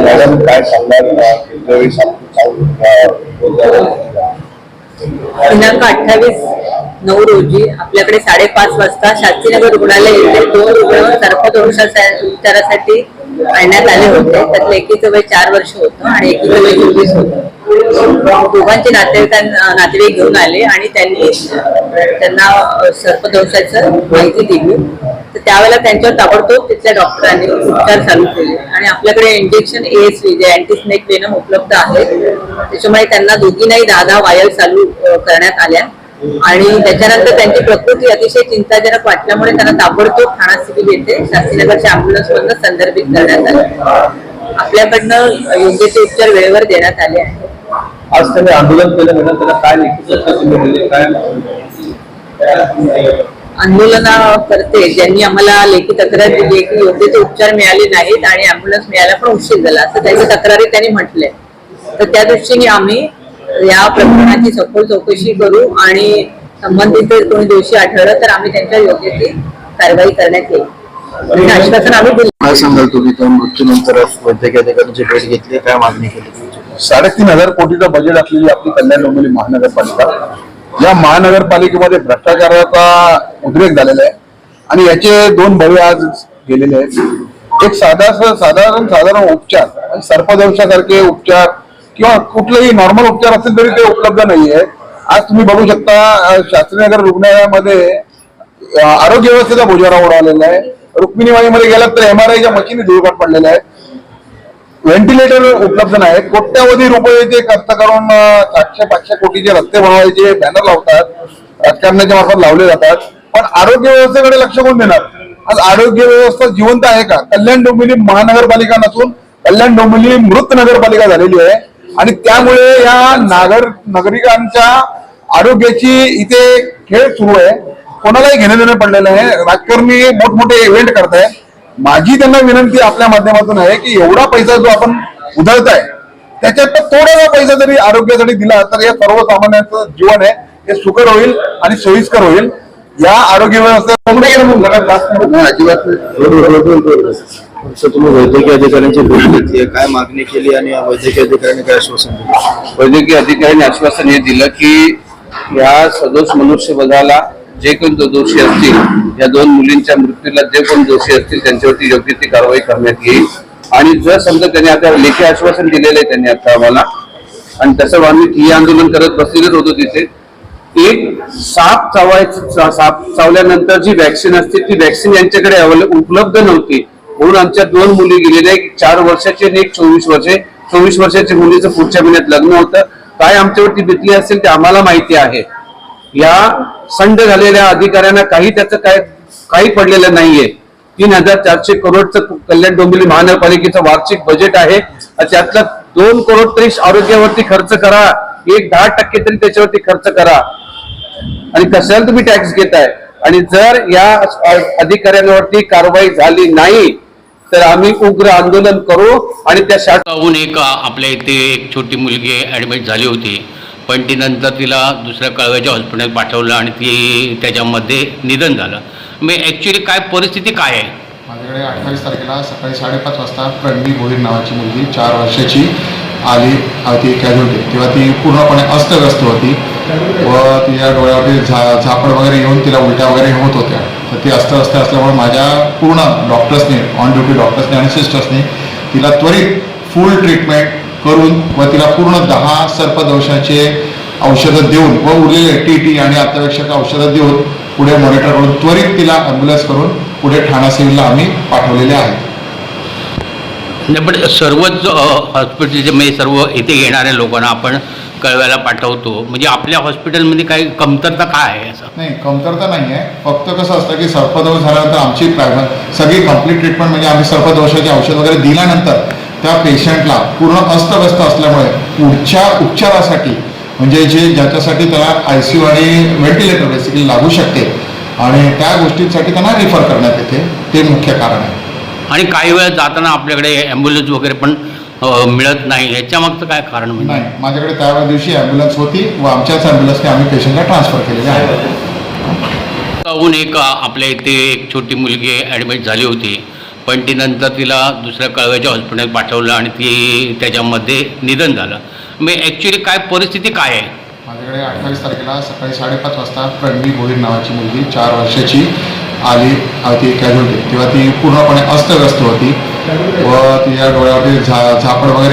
Madam काय सांगणार दिनांक अठ्ठावीस नऊ रोजी आपल्याकडे साडेपाच वाजता शास्त्रीनगर रुग्णालय येथे दोन रुग्ण सर्पदोषाच्या उपचारासाठी आणण्यात आले होते. त्यातलं एकीचं वय चार वर्ष होतं आणि एकीचं वय चोवीस होतं. दोघांचे नातेवाईकांना नातेवाईक घेऊन आले आणि त्यांनी त्यांना सर्पदोषाचं माहिती दिली. त्यावेळेला त्यांच्यावर ताबडतोब तिथल्या डॉक्टरांनी उपचार चालू केले. आणि आपल्याकडे इंजेक्शन एस जे अँटी स्नेक वेनम उपलब्ध आहे त्याच्यामुळे त्यांना दोघींनाही दहा दहा वायल चालू करण्यात आल्या. आणि त्याच्यानंतर त्यांची प्रकृती अतिशय चिंताजनक वाटल्यामुळे त्यांना ताबडतोब ठाणा सिव्हिल येथे शास्त्रीनगरच्या अँब्युलन्स मधून संदर्भित करण्यात आले. आपल्याकडनं योग्य ते उपचार वेळेवर देण्यात आले आहे आज त्यांनी आंदोलन केलं? म्हणून त्याला काय? लिखित काय आंदोलनाकर्ते ज्यांनी आम्हाला लेखी तक्रार दिली आहे की योग्य ते उपचार मिळाले नाहीत आणि अँब्युलन्स मिळायला पण उशीर झाला. असं त्यांची तक्रारी त्यांनी म्हटलंय. तर त्या दृष्टीने आम्ही या प्रकरणाची सखोल चौकशी करू आणि संबंधित जर कोणी दोषी आढळलं तर आम्ही त्यांच्यावर योग्य ती कारवाई करण्यात येईल. आणि आश्वासन आम्ही दिलं. काय सांगाल तुम्ही? त्या मृत्यूनंतर वैद्यकीय अधिकाऱ्यांची भेट घेतली काय मागणी केली? साडेतीन हजार कोटीचं बजेट असलेली आपली कल्याण डोंबिवली महानगरपालिका या महानगरपालिकेमध्ये भ्रष्टाचाराचा उद्रेक झालेला आहे. आणि याचे दोन बळी आज गेलेले आहेत. एक साधा साधारण साधारण उपचार सर्पदंशासारखे उपचार किंवा कुठलेही नॉर्मल उपचार असतील तरी ते उपलब्ध नाहीये. आज तुम्ही बघू शकता शास्त्रीनगर रुग्णालयामध्ये आरोग्य व्यवस्थेचा बोजारा उडालेला आहे. रुक्मिणीवाडीमध्ये गेलात तर एम आर आयच्या मशीनी धुळकाट पडलेल्या आहेत. व्हेंटिलेटर उपलब्ध नाहीत कोट्यावधी रुपयाचे खर्च करून सातशे पाचशे कोटीचे रस्ते बनवायचे बॅनर लावतात राजकारणाच्या मार्फत लावले जातात. पण आरोग्य व्यवस्थेकडे लक्ष कोण देणार? आज आरोग्य व्यवस्था जिवंत आहे का? कल्याण डोंबिवली महानगरपालिका नसून कल्याण डोंबिवली मृत नगरपालिका झालेली आहे. आणि त्यामुळे या नागर नागरिकांच्या आरोग्याची इथे खेळ सुरू आहे. कोणालाही घेणं देणं पडलेलं आहे राजकारणी मोठमोठे इव्हेंट करताय माझी त्यांना विनंती आपल्या माध्यमातून आहे की एवढा पैसा जो आपण उधळताय त्याच्यात थोडासा पैसा जरी आरोग्यासाठी दिला तर या सर्वसामान्यांचं जीवन आहे हे सुकर होईल आणि सोयीस्कर होईल. या आरोग्य. असं तुम्ही वैद्यकीय अधिकाऱ्यांची भेट घेतली काय मागणी केली आणि या वैद्यकीय अधिकाऱ्यांनी काय आश्वासन दिलं? वैद्यकीय अधिकाऱ्यांनी आश्वासन हे दिलं की या सदोष मनुष्यवधाला जे कोण दोषी असतील या दोन मुलींच्या मृत्यूला जे कोण दोषी असतील त्यांच्यावरती योग्य ती कारवाई करण्यात येईल. आणि जर समजा त्यांनी आता लेखी आश्वासन दिलेलं आहे त्यांनी आता आम्हाला आणि तसं आम्ही ठिय्या आंदोलन करत बसलेलंच होतो तिथे एक साप चावायचं साप चावल्यानंतर जी वॅक्सिन असते ती वॅक्सिन यांच्याकडे अवेले- उपलब्ध नव्हती. म्हणून आमच्या दोन मुली गेलेल्या एक चार वर्षाची आणि एक चोवीस वर्षे चोवीस वर्षाच्या मुलीचं पुढच्या महिन्यात लग्न होतं. काय आमच्यावरती बितली असेल ते आम्हाला माहिती आहे. या संड झालेल्या अधिकाऱ्यांना काही त्याचं काय काही पडलेलं नाहीये. तीन हजार चारशे करोडचं कल्याण डोंबिवली महानगरपालिकेचं वार्षिक बजेट आहे. आणि त्यातलं दोन करोड तरी आरोग्यावरती खर्च करा. एक दहा टक्के तरी त्याच्यावरती खर्च करा. आणि कशाला तुम्ही टॅक्स घेताय? आणि जर या अधिकाऱ्यांवरती कारवाई झाली नाही तर आम्ही उग्र आंदोलन करू आणि त्या शाळा एक आपल्या इथे एक छोटी मुलगी ऍडमिट झाली होती. पण ती नंतर तिला दुसऱ्या कळव्याच्या हॉस्पिटलमध्ये पाठवलं आणि ती त्याच्यामध्ये निधन झालं. मी ॲक्च्युली काय परिस्थिती काय आहे? माझ्याकडे अठ्ठावीस तारखेला सकाळी साडेपाच वाजता प्रणवी भोईर नावाची मुलगी चार वर्षाची आली ती कॅज्युअल्टी तेव्हा ती पूर्णपणे अस्तव्यस्त होती व तिच्या डोळ्यावरती झा झापड वगैरे येऊन तिला उलट्या वगैरे होत होत्या. तर ती अस्तव्यस्त असल्यामुळे माझ्या पूर्ण डॉक्टर्सनी ऑन ड्युटी डॉक्टर्सनी आणि सिस्टर्सनी तिला त्वरित फुल ट्रीटमेंट करून व तिला पूर्ण दहा सर्पदंशाचे औषधं देऊन व उरलेले टी टी आणि अत्यावश्यक औषधं देऊन पुढे मॉनिटर करून त्वरित तिला ॲम्ब्युलन्स करून पुढे ठाणा सिव्हिलला आम्ही पाठवलेले आहे नाही पण सर्वच हॉस्पिटलचे म्हणजे सर्व इथे येणाऱ्या लोकांना आपण कळव्याला पाठवतो. म्हणजे आपल्या हॉस्पिटलमध्ये काही कमतरता काय आहे असं? नाही कमतरता नाही आहे फक्त कसं असतं की सर्पदोष झाल्यानंतर आमची प्रायव्हेट सगळी कंप्लीट ट्रीटमेंट म्हणजे आम्ही सर्पदोषाचे औषध वगैरे दिल्यानंतर त्या पेशंटला पूर्ण अस्तव्यस्त असल्यामुळे पुढच्या उपचारासाठी म्हणजे जे ज्याच्यासाठी त्याला आय सी यू आणि व्हेंटिलेटर बेसिकली लागू शकते. आणि त्या गोष्टींसाठी त्यांना रिफर करण्यात येते. ते मुख्य कारण आहे. आणि काही वेळा जाताना आपल्याकडे ॲम्ब्युलन्स वगैरे पण मिळत नाही. याच्या मागचं काय कारण म्हणजे? नाही. माझ्याकडे त्या दिवशी ॲम्ब्युलन्स होती व आमच्याच ॲम्ब्युलन्सने आम्ही पेशंटला ट्रान्सफर केलेले आहे. एक आपल्या इथे एक छोटी मुलगी ॲडमिट झाली होती. पण ती नंतर तिला दुसऱ्या कळव्याच्या हॉस्पिटलात पाठवलं आणि ती त्याच्यामध्ये निधन झालं. मी ॲक्च्युली काय परिस्थिती काय आहे? माझ्याकडे अठ्ठावीस तारखेला सकाळी साडेपाच वाजता प्रणवी भोईर नावाची मुलगी चार वर्षाची आली ती कॅज्युअल्टी तेव्हा ती पूर्णपणे अस्तव्यस्त होती व तिच्या डोळ्यावरती झा झापड वगैरे